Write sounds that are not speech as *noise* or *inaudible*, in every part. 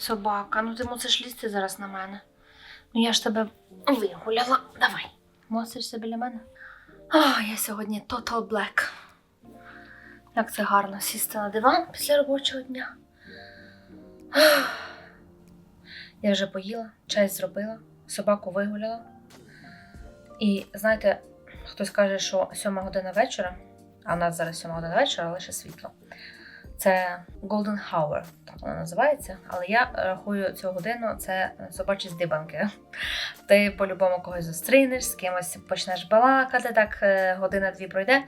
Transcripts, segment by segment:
собака, ну ти мусиш лізти зараз на мене. Ну я ж тебе вигуляла. Давай. Мосишся біля мене. А, я сьогодні Total Black. Як це гарно сісти на диван після робочого дня. Я вже поїла, чай зробила, собаку вигуляла. І знаєте, хтось каже, що сьома година вечора, а в нас зараз сьома година вечора, лише світло. Це Golden Hour, так вона називається. Але я рахую цю годину це собачі здибанки. *laughs* Ти по-любому когось зустрінеш, з кимось почнеш балакати, так е, година-дві пройде.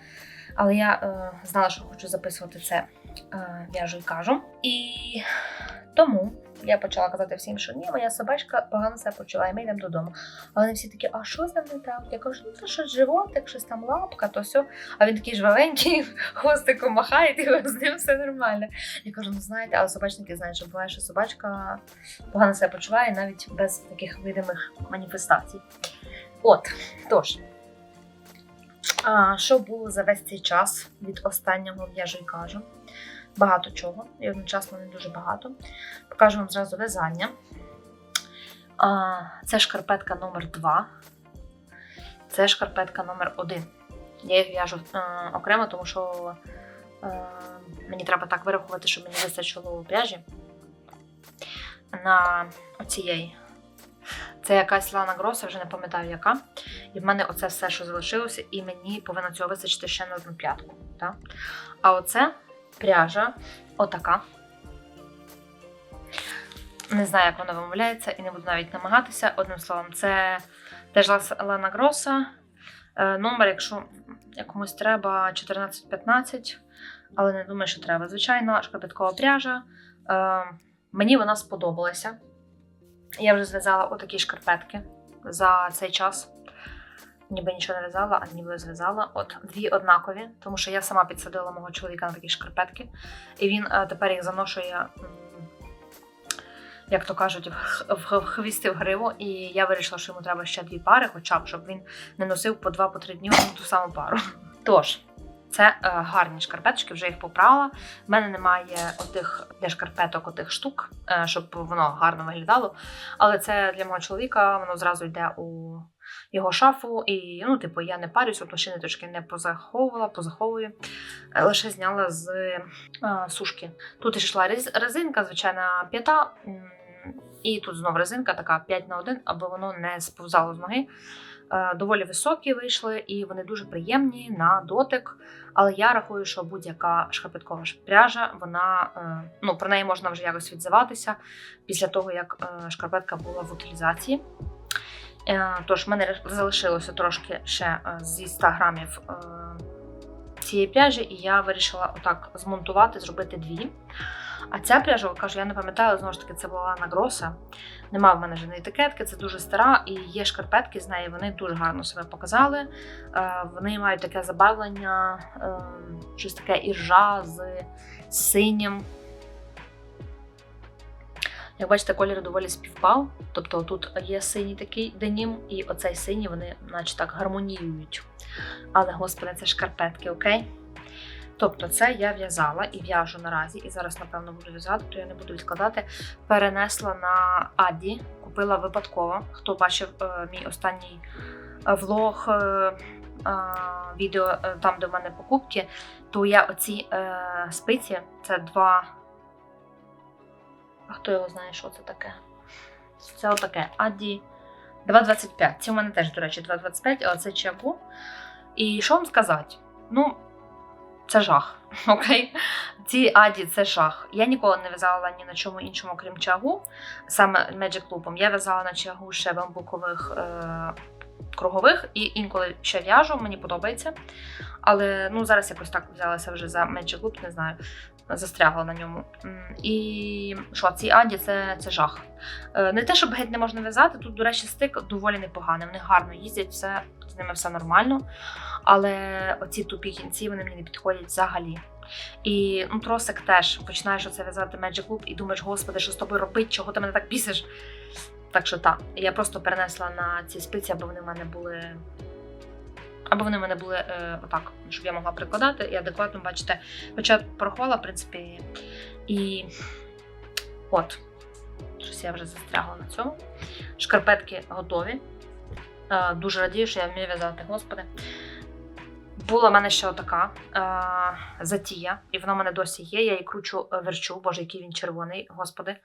Але я е, знала, що хочу записувати це е, в'яжу і кажу. І тому я почала казати всім, що ні, моя собачка погано себе почуває, ми йдемо додому. А вони всі такі, а що з ним не так? Я кажу, ну то що животик, щось там лапка, то все. А він такий жвавенький, *laughs* хвостиком махає, і з ним все нормально. Я кажу, ну знаєте, але собачники знають, що буває, що собачка погано себе почуває навіть без таких видимих маніфестацій. От, тож. А, що було за весь цей час від останнього в'яжу і кажу? Багато чого, і одночасно не дуже багато. Покажу вам зразу в'язання. Це шкарпетка номер 2 Це шкарпетка номер 1 Я їх в'яжу е, окремо, тому що е, мені треба так вирахувати, щоб мені вистачило пряжі на оцієї. Це якась Лана Гроса, вже не пам'ятаю яка. І в мене оце все, що залишилося, і мені повинно цього вистачити ще на одну п'ятку. А оце пряжа отака. Не знаю, як вона вимовляється, і не буду навіть намагатися. Одним словом, це теж Лана Гроса. Е, Номер, якщо якомусь треба, 14-15, але не думаю, що треба. Звичайно, шкарпеткова пряжа. Е, Мені вона сподобалася. Я вже зв'язала отакі шкарпетки за цей час. Ніби нічого не в'язала, а ніби зв'язала. От дві однакові, тому що я сама підсадила мого чоловіка на такі шкарпетки, і він е, тепер їх заношує, як то кажуть, в, хвісти в гриву. І я вирішила, що йому треба ще дві пари, хоча б, щоб він не носив по два по три дні ту саму пару. *laughs* Тож, це е, гарні шкарпеточки, вже їх поправила. В мене немає отих для шкарпеток отих штук, е, щоб воно гарно виглядало. Але це для мого чоловіка, воно зразу йде у його шафу. І, ну, типу, я не парюсь, от ще ниточки не позаховувала, позаховую. Е, Лише зняла з е, сушки. Тут йшла рез- резинка, звичайна п'ята. І тут знов резинка така 5 на 1, аби воно не сповзало з ноги. Е, Доволі високі вийшли, і вони дуже приємні на дотик. Але я рахую, що будь-яка шкарпеткова пряжа, вона е, ну про неї можна вже якось відзиватися після того, як е, шкарпетка була в утилізації. Тож в мене залишилося трошки ще зі 100 грамів цієї пряжі, і я вирішила отак змонтувати, зробити дві. А ця пряжа, кажу, я не пам'ятаю, знову ж таки, це була Лана Гроса. Нема в мене жодної етикетки, це дуже стара, і є шкарпетки з неї, вони дуже гарно себе показали. Е, Вони мають таке забавлення, е, щось таке іржа з синім. Як бачите, колір доволі співпав. Тобто тут є синій такий денім, і оцей синій вони, наче так, гармоніюють. Але, господи, це шкарпетки, окей? Тобто, це я в'язала і в'яжу наразі, і зараз, напевно, буду в'язати, то я не буду відкладати. Перенесла на Аді, купила випадково. Хто бачив е, мій останній е, влог, е, е, відео е, там, де в мене покупки, то я оці е, спиці, це два. А хто його знає, що це таке? Це отаке. Аді 2,25. Ці у мене теж, до речі, 2,25, але це чагу. І що вам сказати? Ну, це жах. *laughs* Окей? Ці аді це жах. Я ніколи не в'язала ні на чому іншому, крім чагу. Саме Magic Loop. Я в'язала на чагу ще бамбукових е- кругових і інколи ще в'яжу, мені подобається. Але ну, зараз якось так взялася вже за Magic Loop, не знаю, застрягла на ньому. І що, ці аді це, це жах. Е, Не те, щоб геть не можна в'язати, тут, до речі, стик доволі непоганий. Вони гарно їздять, все, з ними все нормально. Але оці тупі кінці вони мені не підходять взагалі. І ну, тросик теж починаєш оце в'язати Magic Loop і думаєш, господи, що з тобою робить, чого ти мене так бісиш. Так що так, я просто перенесла на ці спиці, аби вони в мене були. Аби вони в мене були е, отак, щоб я могла прикладати і адекватно бачите. Хоча порахувала, в принципі, і от. Щось я вже застрягла на цьому. Шкарпетки готові. Е, Дуже радію, що я вмію в'язати, господи. Була в мене ще отака е, затія, і вона в мене досі є. Я її кручу е, верчу. Боже, який він червоний, господи.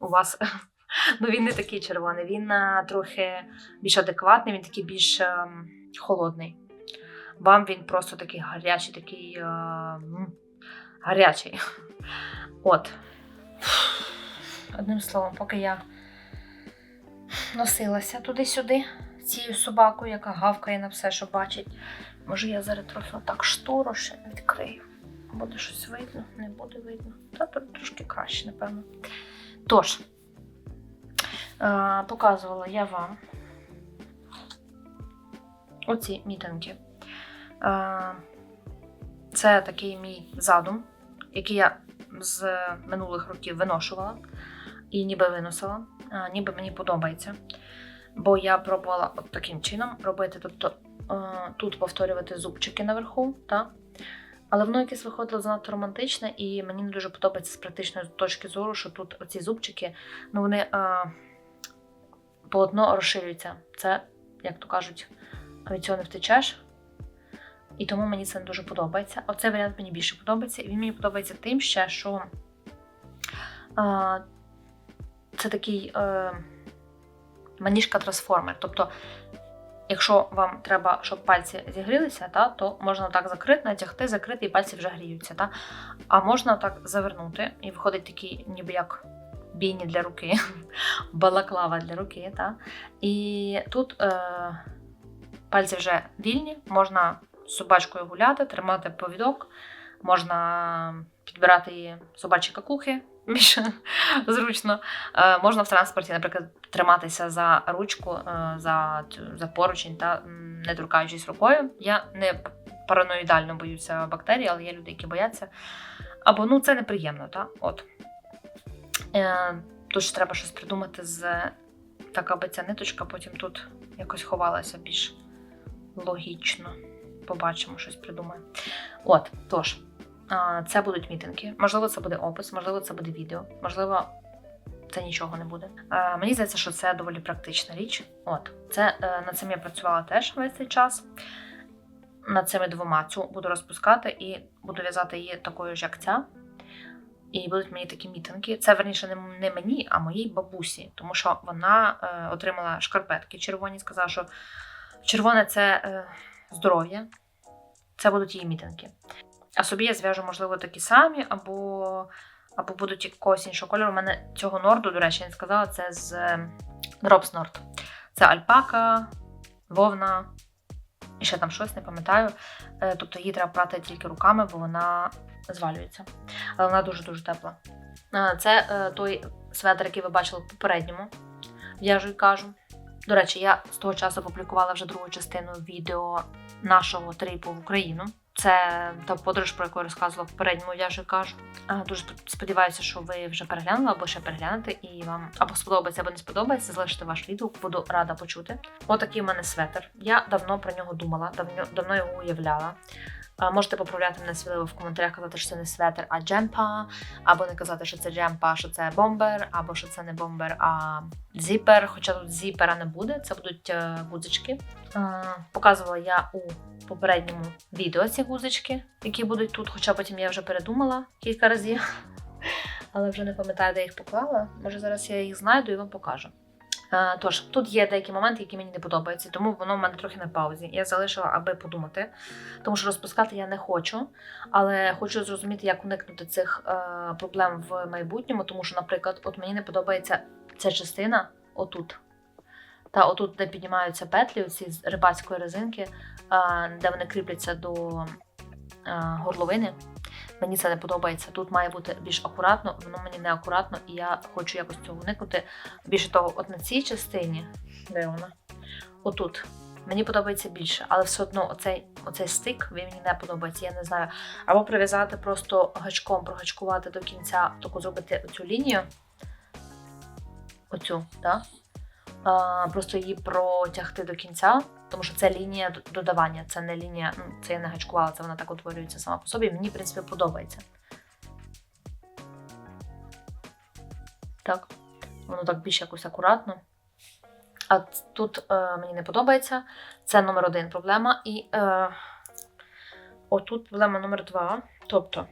У вас *laughs* ну він не такий червоний, він е, трохи більш адекватний, він такий більш е, холодний. Вам він просто такий гарячий, такий е, гарячий. *laughs* От. Одним словом, поки я носилася туди-сюди цією собакою, яка гавкає на все, що бачить. Може, я зараз трохи отак штору ще відкрию. Буде щось видно, не буде видно. Та тут трошки краще, напевно. Тож, е, показувала я вам оці мітинги. Е, це такий мій задум, який я з минулих років виношувала і ніби виносила, ніби мені подобається. Бо я пробувала от таким чином робити, тобто е, тут повторювати зубчики наверху, та? але воно якесь виходило занадто романтичне, і мені не дуже подобається з практичної точки зору, що тут оці зубчики, ну вони е, полотно розширюється. Це, як то кажуть, від цього не втечеш. І тому мені це не дуже подобається. Оцей варіант мені більше подобається. І він мені подобається тим ще, що е, це такий е, маніжка трансформер. Тобто, якщо вам треба, щоб пальці зігрілися, та, то можна так закрити, натягти, закрити, і пальці вже гріються. Та? А можна так завернути, і виходить такий, ніби як бійні для руки, *laughs* балаклава для руки. Та? І тут е, пальці вже вільні, можна з собачкою гуляти, тримати повідок, можна підбирати собачі какухи *laughs* більш зручно. Е, можна в транспорті, наприклад, триматися за ручку, е, за, за поручень та не торкаючись рукою. Я не параноїдально боюся бактерій, але є люди, які бояться. Або ну це неприємно, та? От. Е, Тож треба щось придумати з так, аби ця ниточка потім тут якось ховалася більш логічно. Побачимо, щось придумаємо. От, тож, це будуть мітинги. Можливо, це буде опис, можливо, це буде відео, можливо, це нічого не буде. Мені здається, що це доволі практична річ. От, це е, над цим я працювала теж весь цей час. Над цими двома цю буду розпускати і буду в'язати її такою ж, як ця. І будуть мені такі мітинги. Це верніше не, мені, а моїй бабусі, тому що вона е, отримала шкарпетки червоні, сказала, що червоне це е, здоров'я, це будуть її мітинги. А собі я зв'яжу, можливо, такі самі, або, або будуть якогось іншого кольору. У мене цього норду, до речі, я не сказала, це з е, Drops Nord. Це альпака, вовна і ще там щось, не пам'ятаю. Е, Тобто її треба прати тільки руками, бо вона звалюється. Але вона дуже-дуже тепла. Е, Це е, той светр, який ви бачили в попередньому. В'яжу і кажу. До речі, я з того часу опублікувала вже другу частину відео нашого трипу в Україну. Це та подорож, про яку я розказувала в я вже кажу. Дуже сподіваюся, що ви вже переглянули або ще переглянете, і вам або сподобається, або не сподобається. Залиште ваш відгук, буду рада почути. Отакий у мене светр. Я давно про нього думала, давно, давно його уявляла. Можете поправляти мене сміливо в коментарях, казати, що це не светр, а джемпа, або не казати, що це джемпа, що це бомбер, або що це не бомбер, а зіпер. Хоча тут зіпера не буде, це будуть е, гудзички. Е, Показувала я у попередньому відео ці гузички, які будуть тут, хоча потім я вже передумала кілька разів. *laughs* Але вже не пам'ятаю, де їх поклала. Може, зараз я їх знайду і вам покажу. Е, Тож, тут є деякі моменти, які мені не подобаються, тому воно в мене трохи на паузі. Я залишила, аби подумати, тому що розпускати я не хочу, але хочу зрозуміти, як уникнути цих е, проблем в майбутньому, тому що, наприклад, от мені не подобається ця частина отут. Та отут, де піднімаються петлі, оці з рибацької резинки, а, де вони кріпляться до горловини. Мені це не подобається. Тут має бути більш акуратно, воно мені не акуратно, і я хочу якось цього уникнути. Більше того, от на цій частині, де вона? Отут. Мені подобається більше, але все одно оцей, оцей стик він мені не подобається. Я не знаю. Або прив'язати просто гачком, прогачкувати до кінця, таку зробити оцю лінію. Оцю, так? Просто її протягти до кінця, тому що це лінія додавання, це не лінія, ну, це я не гачкувала, це вона так утворюється сама по собі. Мені, в принципі, подобається. Так. Воно так більш якось акуратно. А тут е, мені не подобається. Це номер один проблема. І е, отут проблема номер два. Тобто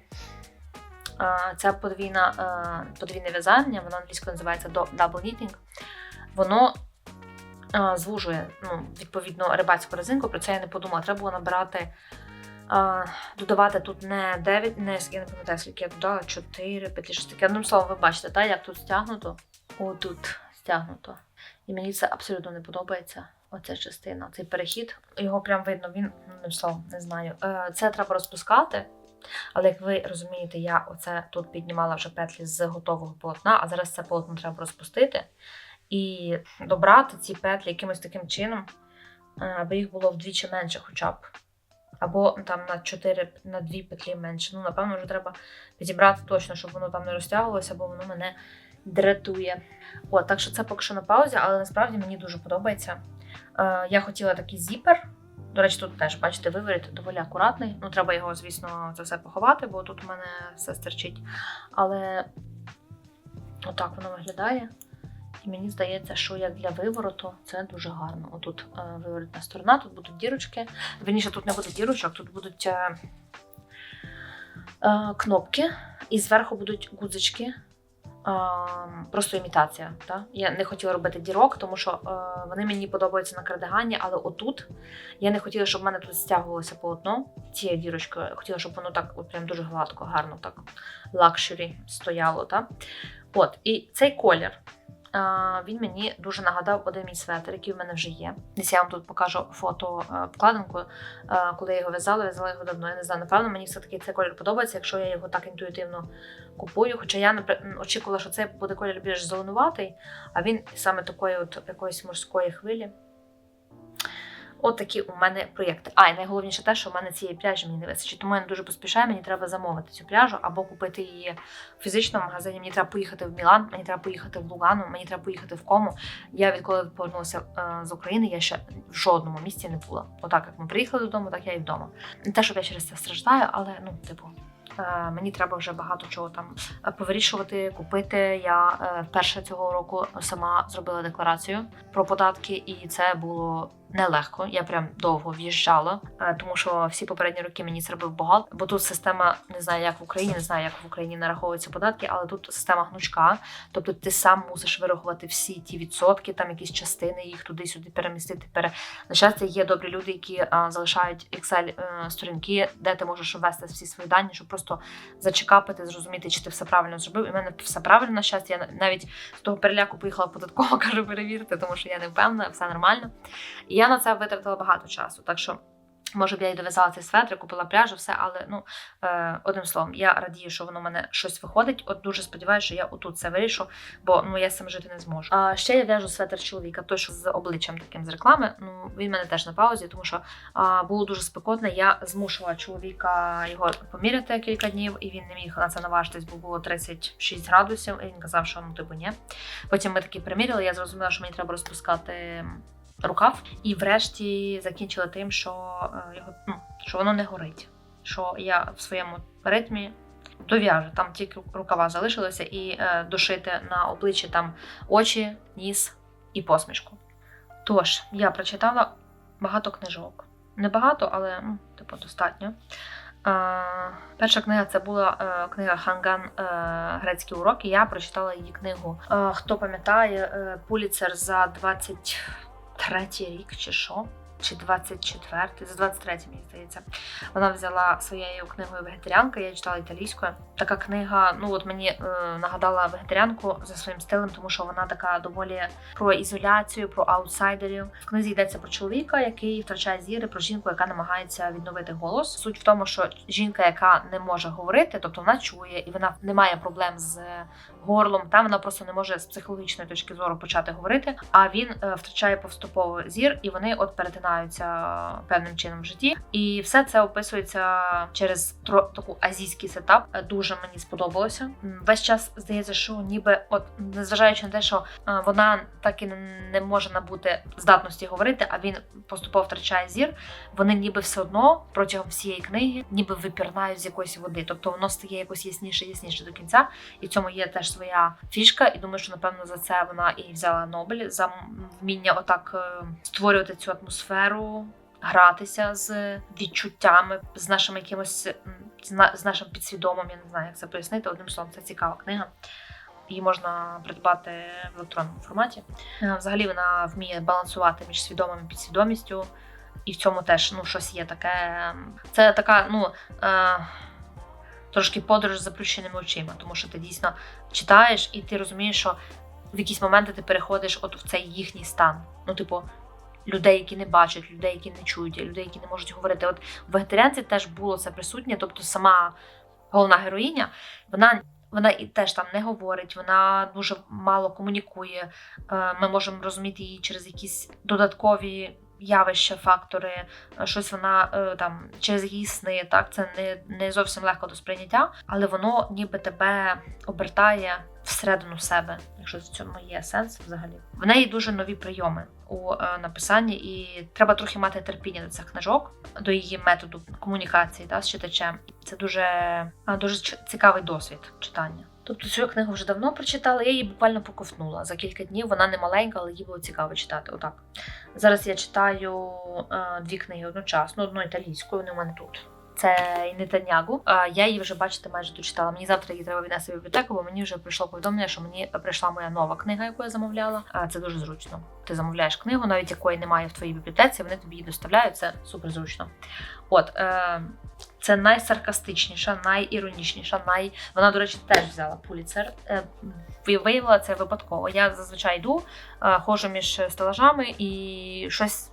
е, це подвійна, е, подвійне в'язання, воно англійською називається double knitting. Воно е, звужує ну, відповідно рибацьку резинку, про це я не подумала. Треба було набирати, е, додавати тут не 9, не, я не пам'ятаю, скільки я додала, 4, 5, 6 таке. Одним словом, ви бачите, та, як тут стягнуто. Отут стягнуто. І мені це абсолютно не подобається. Оця частина, цей перехід. Його прям видно, він одним словом, не знаю. Е, Це треба розпускати. Але як ви розумієте, я оце тут піднімала вже петлі з готового полотна, а зараз це полотно треба розпустити і добрати ці петлі якимось таким чином, е, аби їх було вдвічі менше, хоча б. Або там на 4, на 2 петлі менше. Ну, напевно, вже треба підібрати точно, щоб воно там не розтягувалося, бо воно мене дратує. От, так що це поки що на паузі, але насправді мені дуже подобається. Е, я хотіла такий зіпер. До речі, тут теж, бачите, виворіт доволі акуратний. Ну, треба його, звісно, це все поховати, бо тут у мене все стерчить. Але отак воно виглядає. І мені здається, що як для вивороту це дуже гарно. Отут е, виворотна сторона, тут будуть дірочки. Верніше, тут не буде дірочок, тут будуть е, е, кнопки, і зверху будуть гудзички. Е, просто імітація. Та? Я не хотіла робити дірок, тому що е, вони мені подобаються на кардигані, але отут я не хотіла, щоб в мене тут стягувалося полотно цією дірочкою. Я хотіла, щоб воно так от прям дуже гладко, гарно так лакшері стояло. Та? От, і цей колір. Е, Він мені дуже нагадав один мій светр, який в мене вже є. Десь я вам тут покажу фото вкладинку, обкладинку, е, коли я його в'язала, в'язала його давно. Я не знаю, напевно, мені все-таки цей колір подобається, якщо я його так інтуїтивно купую. Хоча я очікувала, що це буде колір більш зеленуватий, а він саме такої от якоїсь морської хвилі. От такі у мене проєкти. А, і найголовніше те, що в мене цієї пряжі мені не вистачить. Тому я не дуже поспішаю, мені треба замовити цю пряжу або купити її в фізичному магазині. Мені треба поїхати в Мілан, мені треба поїхати в Лугану, мені треба поїхати в Кому. Я відколи повернулася е, з України, я ще в жодному місці не була. Отак, як ми приїхали додому, так я і вдома. Не те, щоб я через це страждаю, але ну, типу. е, Мені треба вже багато чого там е, повирішувати, купити. Я вперше цього року сама зробила декларацію про податки, і це було нелегко. Я прям довго в'їжджала, е, тому що всі попередні роки мені це робив бухгалтер. Бо тут система не знаю, як в Україні, не знаю, як в Україні нараховуються податки, але тут система гнучка. Тобто ти сам мусиш вирахувати всі ті відсотки, там якісь частини, їх туди-сюди перемістити. Пере... На щастя, є добрі люди, які е, залишають Excel е, сторінки, де ти можеш ввести всі свої дані, щоб просто зачекапити, зрозуміти, чи ти все правильно зробив. І в мене все правильно на щастя. Я навіть з того переляку поїхала податково, *laughs* кажу, перевірити, тому що я не впевнена, все нормально. Я на це витратила багато часу. Так що. Може б я і дов'язала цей светр, купила пряжу, все, але ну е, одним словом, я радію, що воно в мене щось виходить. От дуже сподіваюся, що я отут це вирішу, бо ну я з жити не зможу. А ще я в'яжу светр чоловіка, той, що з обличчям таким з реклами. Ну він мене теж на паузі, тому що а, було дуже спекотно. Я змушувала чоловіка його поміряти кілька днів, і він не міг на це наважитись, бо було 36 градусів. І він казав, що ну типу ні. Потім ми таки приміряли. Я зрозуміла, що мені треба розпускати рукав, і врешті закінчила тим, що е, його ну, що воно не горить. Що я в своєму ритмі дов'яжу. Там тільки рукава залишилися, і е, дошити на обличчі там очі, ніс і посмішку. Тож, я прочитала багато книжок. Не багато, але ну, типу, достатньо. Е, перша книга це була е, книга Ханган е, Грецькі уроки. Я прочитала її книгу. Е, хто пам'ятає, е, Пуліцер за 23 рік чи що? Чи 24-й, за 23-й, мені здається. Вона взяла своєю книгою Вегетаріанка, я читала італійською. Така книга, ну от мені е, нагадала вегетаріанку за своїм стилем, тому що вона така доволі про ізоляцію, про аутсайдерів. В книзі йдеться про чоловіка, який втрачає зіри, про жінку, яка намагається відновити голос. Суть в тому, що жінка, яка не може говорити, тобто вона чує і вона не має проблем з горлом, там вона просто не може з психологічної точки зору почати говорити. А він е, втрачає поступово зір, і вони от перетинаються певним чином в житті. І все це описується через тро- таку азійський сетап. Е, Дуже мені сподобалося. Весь час здається, що ніби, от незважаючи на те, що е, вона так і не може набути здатності говорити, а він поступово втрачає зір. Вони ніби все одно протягом всієї книги, ніби випірнають з якоїсь води. Тобто воно стає якось ясніше, ясніше до кінця. І в цьому є теж своя фішка, і думаю, що напевно за це вона і взяла Нобель за вміння отак е, створювати цю атмосферу. Гратися з відчуттями, з нашим якимось з, нашим підсвідомим, я не знаю, як це пояснити. Одним словом, це цікава книга. Її можна придбати в електронному форматі. Е, Взагалі вона вміє балансувати між свідомим і підсвідомістю, і в цьому теж ну, щось є таке. Це така, ну. Е, Трошки подорож з заплющеними очима, тому що ти дійсно читаєш і ти розумієш, що в якісь моменти ти переходиш от в цей їхній стан. Ну, типу, людей, які не бачать, людей, які не чують, людей, які не можуть говорити. От в вегетаріанці теж було це присутнє, тобто сама головна героїня, вона. Вона і теж там не говорить, вона дуже мало комунікує. Е, Ми можемо розуміти її через якісь додаткові явища, фактори, е, щось вона е, там через її сни. Так, це не, не зовсім легко до сприйняття, але воно ніби тебе обертає всередину себе, якщо в цьому є сенс взагалі. В неї дуже нові прийоми у е, написанні, і треба трохи мати терпіння до цих книжок, до її методу комунікації та, з читачем. Це дуже, дуже цікавий досвід читання. Тобто цю книгу вже давно прочитала, я її буквально поковтнула. За кілька днів вона не маленька, але їй було цікаво читати. Отак. Зараз я читаю е, дві книги одночасно, одну італійською, вони у мене тут. Це Нетанягу. Я її вже бачите, майже дочитала. Мені завтра її треба віднести в бібліотеку, бо мені вже прийшло повідомлення, що мені прийшла моя нова книга, яку я замовляла. Це дуже зручно. Ти замовляєш книгу, навіть якої немає в твоїй бібліотеці, вони тобі її доставляють. Це супер зручно. От е, це найсаркастичніша, найіронічніша, най вона, до речі, теж взяла пуліцер. Е, Виявила це випадково. Я зазвичай йду, е, ходжу між стелажами і щось.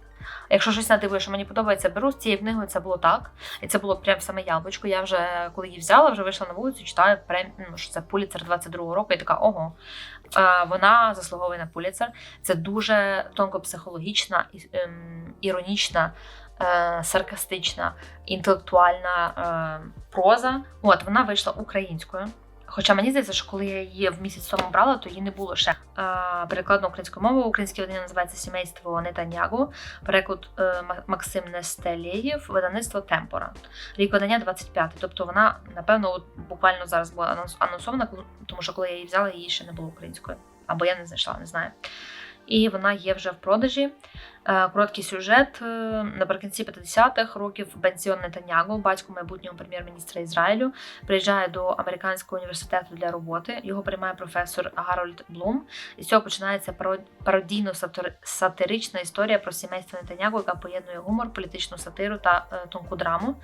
Якщо щось надивує, що мені подобається, беру з цією книгою. Це було так, і це було прям саме яблучко. Я вже коли її взяла, вже вийшла на вулицю, читаю прем... ну, що це Пуліцер 22-го року, і така ого. Е, Вона заслуговує на Пуліцер. Це дуже тонко психологічна, ем, іронічна, е, саркастична, інтелектуальна е, проза. От вона вийшла українською. Хоча мені здається, що коли я її в місяць тому брала, то її не було ще. Е, переклад на українську мову. Українське видання називається Сімейство Нетанягу. Переклад е, Максим Нестелєєв, видавництво Темпора. Рік видання 25. Тобто вона, напевно, от буквально зараз була анонсована, тому що коли я її взяла, її ще не було українською. Або я не знайшла, не знаю. І вона є вже в продажі. Е, Короткий сюжет е, наприкінці 50-х років Бенціон Нетанягу, батько майбутнього прем'єр-міністра Ізраїлю, приїжджає до американського університету для роботи. Його приймає професор Гарольд Блум. І з цього починається пародійно-сатирична історія про сімейство Нетанягу, яка поєднує гумор, політичну сатиру та е, тонку драму.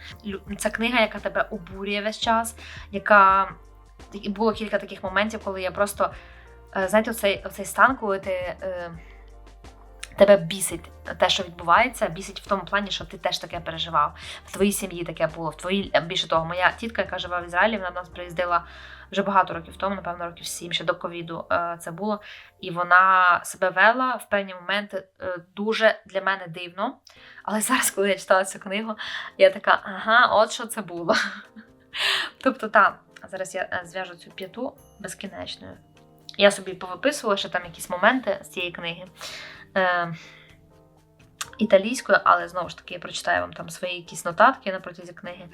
Це книга, яка тебе обурює весь час, яка було кілька таких моментів, коли я просто знаєте, оцей, оцей стан, коли ти. е, Тебе бісить те, що відбувається, бісить в тому плані, що ти теж таке переживав. В твоїй сім'ї таке було. В твоїй більше того, моя тітка, яка живе в Ізраїлі, вона до нас приїздила вже багато років тому, напевно, років сім, ще до ковіду е, це було. І вона себе вела в певні моменти е, дуже для мене дивно. Але зараз, коли я читала цю книгу, я така, ага, от що це було. *laughs* Тобто, так, зараз я е, зв'яжу цю п'яту безкінечною. Я собі повиписувала ще там якісь моменти з цієї книги. Е, Італійською, але знову ж таки я прочитаю вам там свої якісь нотатки на протязі книги.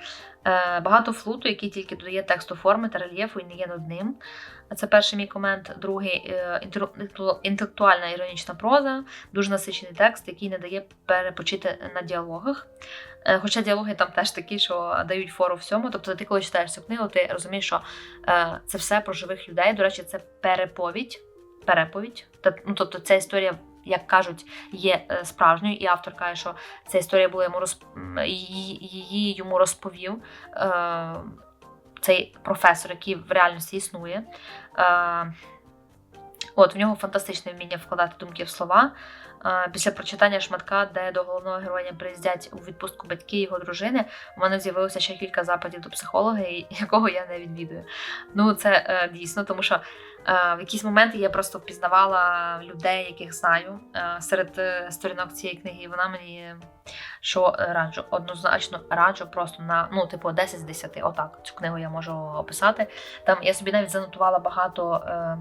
Е, багато флуту, який тільки додає тексту форми та рельєфу і не є нудним. Це перший мій комент. Другий е, інтелектуальна іронічна проза, дуже насичений текст, який не дає перепочити на діалогах. Е, Хоча діалоги там теж такі, що дають фору всьому. Тобто, ти коли читаєш цю книгу, ти розумієш, що е, це все про живих людей. До речі, це переповідь. Переповідь. Ну, тобто, ця історія, як кажуть, є справжньою, і автор каже, що ця історія була йому розп... її йому розповів е, цей професор, який в реальності існує. Е, От в нього фантастичне вміння вкладати думки в слова. Е, Після прочитання шматка, де до головного героя приїздять у відпустку батьки його дружини, у мене з'явилося ще кілька запитів до психолога, якого я не відвідую. Ну, це е, дійсно, тому що в якісь моменти я просто впізнавала людей, яких знаю е, серед е, сторінок цієї книги. І вона мені що е, раджу, однозначно раджу просто на ну, типу, 10 з 10. Отак цю книгу я можу описати. Там я собі навіть занотувала багато. Е,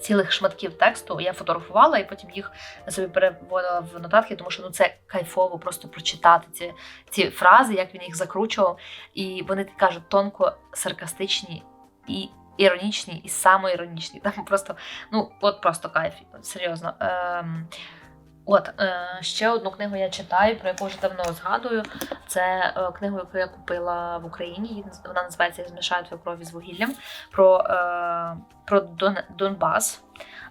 Цілих шматків тексту я фотографувала і потім їх собі переводила в нотатки, тому що ну це кайфово просто прочитати ці, ці фрази, як він їх закручував. І вони кажуть тонко саркастичні і іронічні і самоіронічні. *laughs* Там просто, ну, от просто кайф, серйозно. Ем, От е, ще одну книгу я читаю, про яку вже давно згадую. Це е, книгу, яку я купила в Україні. Вона називається Змішають твою крові з вугіллям про, е, про Дон, Донбас.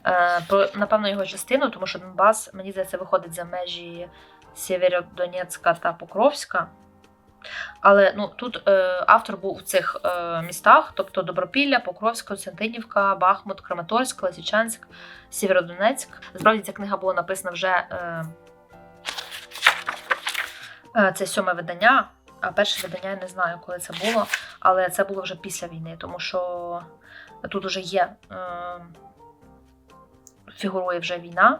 Е, про напевно його частину, тому що Донбас, мені здається, виходить за межі Сєвєродонецька та Покровська. Але ну тут е, автор був у цих е, містах, тобто Добропілля, Покровська, Константинівка, Бахмут, Краматорськ, Лисичанськ, Сєвєродонецьк. Насправді ця книга була написана вже е, е, це сьоме видання. А перше видання я не знаю, коли це було, але це було вже після війни, тому що тут вже є е, фігурує вже війна.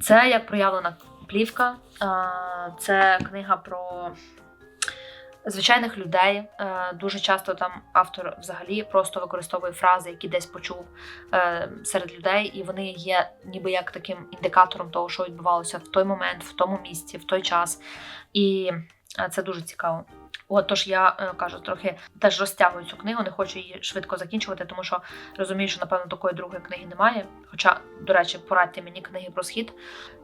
Це як проявлена плівка, е, це книга про звичайних людей. Е, Дуже часто там автор взагалі просто використовує фрази, які десь почув е, серед людей, і вони є ніби як таким індикатором того, що відбувалося в той момент, в тому місці, в той час. І е, це дуже цікаво. От тож я кажу, трохи теж розтягую цю книгу, не хочу її швидко закінчувати, тому що розумію, що напевно такої другої книги немає. Хоча, до речі, порадьте мені книги про схід.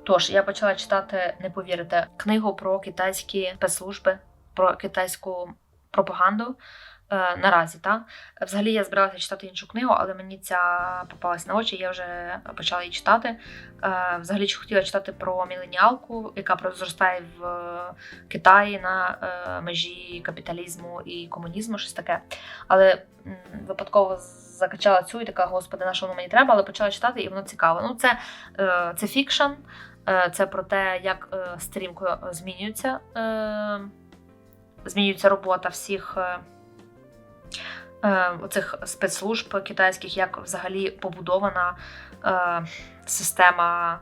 Тож я почала читати, не повірите, книгу про китайські спецслужби, про китайську пропаганду. е, Наразі, та взагалі я збиралася читати іншу книгу, але мені ця попалась на очі. Я вже почала її читати. Е, Взагалі хотіла читати про міленіалку, яка зростає в Китаї на е, межі капіталізму і комунізму, щось таке. Але м, випадково закачала цю і така, господи, на що воно мені треба, але почала читати, і воно цікаво. Ну, це, е, це фікшн, е, це про те, як е, стрімко змінюється, е, змінюється робота всіх. Е, е, спецслужб китайських, як взагалі побудована е, система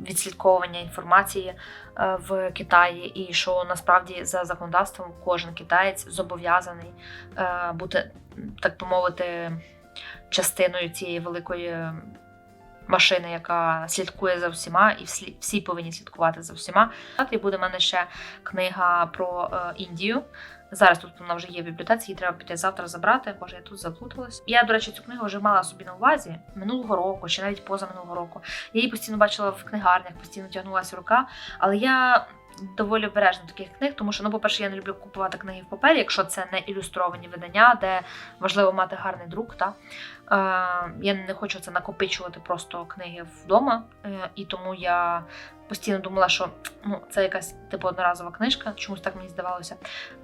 відслідковування інформації в Китаї, і що насправді за законодавством кожен китаєць зобов'язаний бути, так би мовити, частиною цієї великої машини, яка слідкує за всіма, і всі, повинні слідкувати за всіма. І буде в мене ще книга про е, Індію. Зараз тут вона вже є в бібліотеці, її треба піти завтра забрати. Боже, я тут заплуталась. Я, до речі, цю книгу вже мала собі на увазі минулого року, чи навіть поза минулого року. Я її постійно бачила в книгарнях, постійно тягнулася рука. Але я доволі обережна таких книг, тому що, ну, по-перше, я не люблю купувати книги в папері, якщо це не ілюстровані видання, де важливо мати гарний друк. Та? Е, я не хочу це накопичувати просто книги вдома, е, і тому я постійно думала, що ну, це якась типу одноразова книжка, чомусь так мені здавалося.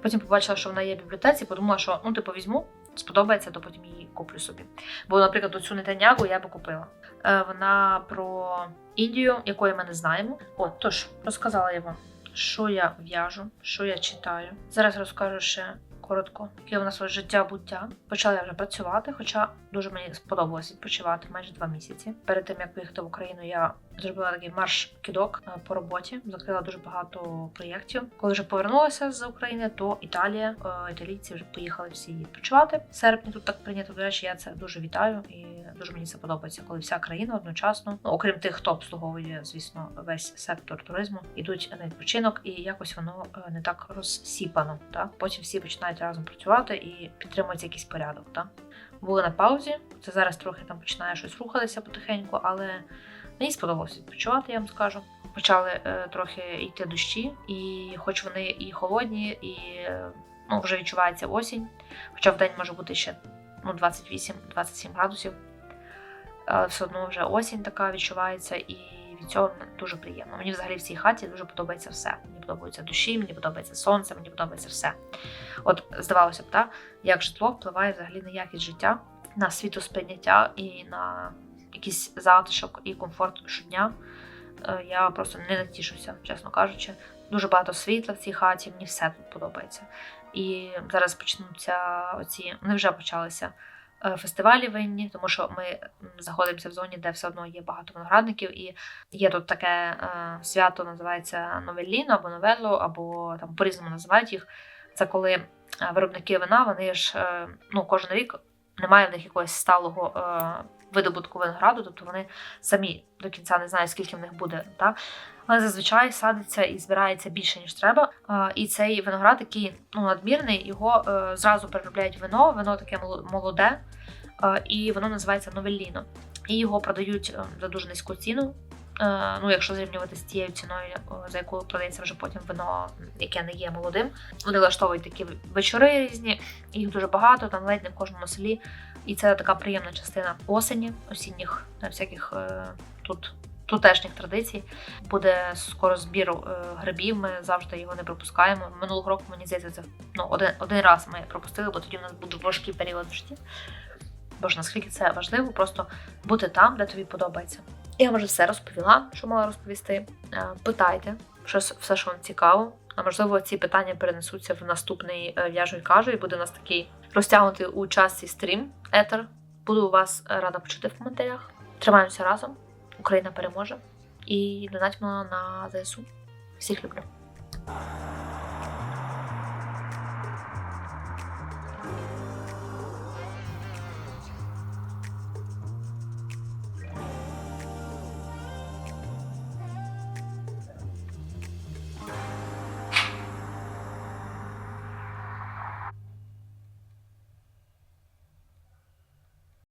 Потім побачила, що вона є в бібліотеці, подумала, що ну, типу, візьму, сподобається, то потім її куплю собі. Бо, наприклад, оцю нетанягу я би купила. Е, вона про Індію, якої ми не знаємо. От, тож, розказала я вам, що я в'яжу, що я читаю. Зараз розкажу ще коротко, яке у нас ось життя буття. Почала я вже працювати, хоча дуже мені сподобалось відпочивати майже два місяці. Перед тим як поїхати в Україну, я зробила такий марш-кідок е, по роботі, закрила дуже багато проєктів. Коли вже повернулася з України, то Італія, е, італійці вже поїхали всі відпочивати. Серпні тут так прийнято. До речі, я це дуже вітаю і дуже мені це подобається, коли вся країна одночасно, ну окрім тих, хто обслуговує, звісно, весь сектор туризму, ідуть на відпочинок, і якось воно е, не так розсіпано. Та потім всі починають разом працювати і підтримується якийсь порядок. Та були на паузі. Це зараз трохи там починає щось рухатися потихеньку, але мені сподобалося відпочивати, я вам скажу. Почали е, трохи йти дощі, і хоч вони і холодні, і е, ну, вже відчувається осінь, хоча в день може бути ще ну, 28-27 градусів. Але все одно вже осінь така відчувається, і від цього дуже приємно. Мені взагалі в цій хаті дуже подобається все. Мені подобаються душі, мені подобається сонце, мені подобається все. От здавалося б, так, як житло впливає взагалі на якість життя, на світосприйняття і на якийсь затишок і комфорт щодня. Е, Я просто не натішуся, чесно кажучи. Дуже багато світла в цій хаті, мені все тут подобається. І зараз почнуться оці, вони вже почалися е, фестивалі винні, тому що ми знаходимося в зоні, де все одно є багато виноградників, і є тут таке е, свято, називається Новелліно або Новелло, або там по-різному називають їх. Це коли виробники вина, вони ж ну, кожен рік немає в них якогось сталого видобутку винограду, тобто вони самі до кінця не знають, скільки в них буде. Так? Але зазвичай садиться і збирається більше, ніж треба. І цей виноград, який ну, надмірний, його е, зразу переробляють вино. Вино таке моло- молоде, Е, і воно називається Новелліно. І його продають е, за дуже низьку ціну. Е, Ну, якщо зрівнювати з тією ціною, за якою продається вже потім вино, яке не є молодим. Вони влаштовують такі вечори різні, їх дуже багато, там ледь не в кожному селі. І це така приємна частина осені, осінніх е, всяких е, тут тутешніх традицій. Буде скоро збір е, грибів. Ми завжди його не пропускаємо. Минулого року мені здається, це ну один, один раз ми пропустили, бо тоді в нас був важкий період в житті. Бо ж наскільки це важливо, просто бути там, де тобі подобається. Я вже все розповіла, що мала розповісти. Питайте щось, все, що вам цікаво. А можливо, ці питання перенесуться в наступний е, в'яжу і кажу, і буде у нас такий розтягнутий у часі стрім етер. Буду вас е, рада почути в коментарях. Тримаємося разом. Україна переможе. І донатьмо на ЗСУ. Всіх люблю.